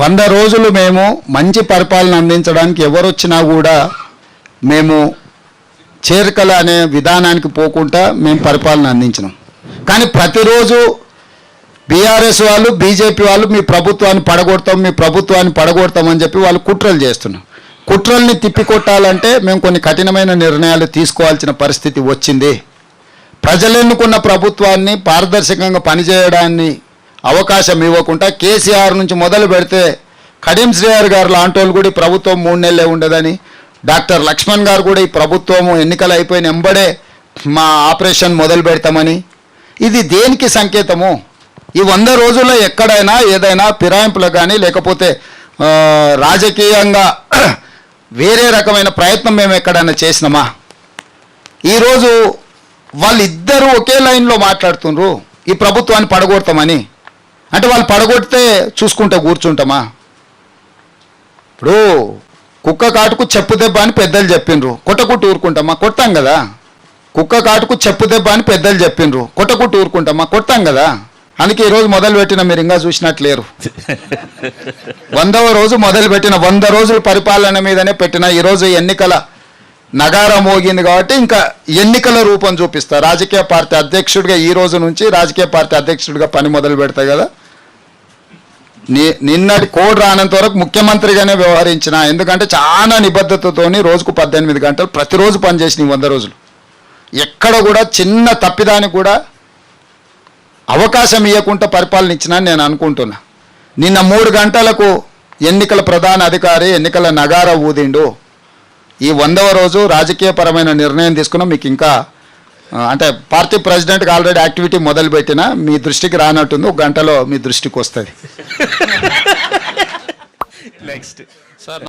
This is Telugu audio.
వంద రోజులు మేము మంచి పరిపాలన అందించడానికి ఎవరు వచ్చినా కూడా మేము చేరికల అనే విధానానికి పోకుండా మేము పరిపాలన అందించినాం. కానీ ప్రతిరోజు బీఆర్ఎస్ వాళ్ళు బీజేపీ వాళ్ళు మీ ప్రభుత్వాన్ని పడగొడతాం మీ ప్రభుత్వాన్ని పడగొడతాం అని చెప్పి వాళ్ళు కుట్రలు చేస్తున్నాం కుట్రల్ని తిప్పికొట్టాలంటే మేము కొన్ని కఠినమైన నిర్ణయాలు తీసుకోవాల్సిన పరిస్థితి వచ్చింది. ప్రజలు ఎన్నుకున్న ప్రభుత్వాన్ని పారదర్శకంగా పనిచేయడాన్ని అవకాశం ఇవ్వకుండా కేసీఆర్ నుంచి మొదలు పెడితే కడియం శ్రీఆర్ గారు లాంటి వాళ్ళు కూడా ఈ ప్రభుత్వం మూడు నెలలే ఉండదని డాక్టర్ లక్ష్మణ్ గారు కూడా ఈ ప్రభుత్వము ఎన్నికలు అయిపోయిన ఎంబడే మా ఆపరేషన్ మొదలు పెడతామని. ఇది దేనికి సంకేతము? ఈ వంద రోజుల్లో ఎక్కడైనా ఏదైనా ఫిరాయింపులు కానీ లేకపోతే రాజకీయంగా వేరే రకమైన ప్రయత్నం మేము ఎక్కడైనా చేసినామా? ఈరోజు వాళ్ళిద్దరూ ఒకే లైన్లో మాట్లాడుతుండ్రు ఈ ప్రభుత్వాన్ని పడగొడతామని. అంటే వాళ్ళు పడగొడితే చూసుకుంటా కూర్చుంటామా? ఇప్పుడు కుక్క కాటుకు చెప్పు దెబ్బ అని పెద్దలు చెప్పిండ్రు. కొట్టకుట్టు ఊరుకుంటామా? కొట్టాం కదా. కుక్క కాటుకు చెప్పు దెబ్బ అని పెద్దలు చెప్పిండ్రు. కొట్టకుట్టు ఊరుకుంటామా? కొట్టాం కదా. అందుకే ఈరోజు మొదలు పెట్టిన మీరు ఇంకా చూసినట్లేరు వందవ రోజు మొదలు పెట్టిన వంద రోజుల పరిపాలన మీదనే పెట్టిన ఈరోజు ఎన్నికల నగారం మోగింది కాబట్టి ఇంకా ఎన్నికల రూపం చూపిస్తా. రాజకీయ పార్టీ అధ్యక్షుడిగా ఈ రోజు నుంచి రాజకీయ పార్టీ అధ్యక్షుడిగా పని మొదలు పెడతా కదా. నిన్నటి కోడ్ రానంత వరకు ముఖ్యమంత్రిగానే వ్యవహరించిన ఎందుకంటే చాలా నిబద్ధతతోని రోజుకు పద్దెనిమిది గంటలు ప్రతిరోజు పనిచేసిన ఈ వంద రోజులు. ఎక్కడ కూడా చిన్న తప్పిదానికి కూడా అవకాశం ఇవ్వకుండా పరిపాలన ఇచ్చినా నేను అనుకుంటున్నా. నిన్న మూడు గంటలకు ఎన్నికల ప్రధాన అధికారి ఎన్నికల నగార ఊదిండు. ఈ వందవ రోజు రాజకీయపరమైన నిర్ణయం తీసుకున్నా మీకు ఇంకా అంటే పార్టీ ప్రెసిడెంట్కి ఆల్రెడీ యాక్టివిటీ మొదలుపెట్టిన మీ దృష్టికి రానట్టుంది ఒక గంటలో మీ దృష్టికి వస్తుంది. Next sir